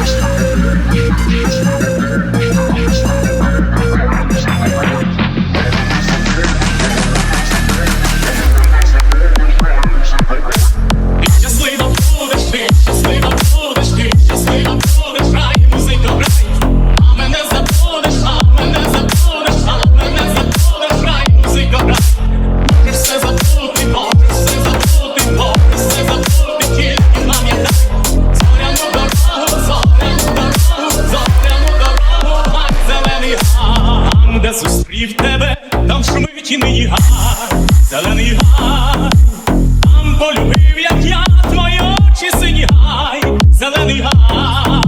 Başla. Де зустрів тебе, там шумить і ниї гай, зелений гай. Там полюбив, як я твої очі сині гай, зелений гай,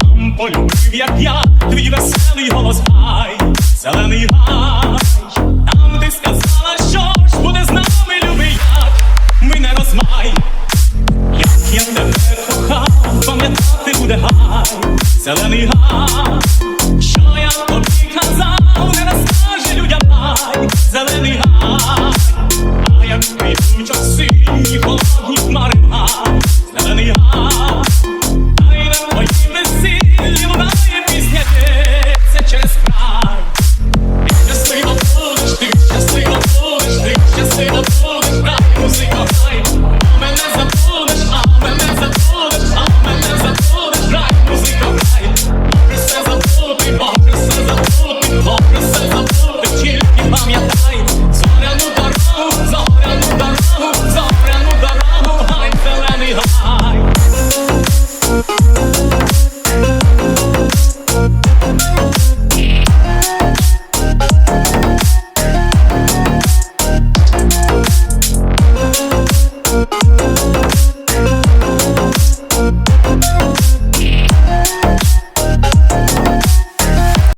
там полюбив, як я твій веселий голос гай, зелений гай, там ти сказала, що ж буде з нами, любий як, ми не розмай, як я тебе кохав, пам'ятати буде гай, зелений гай,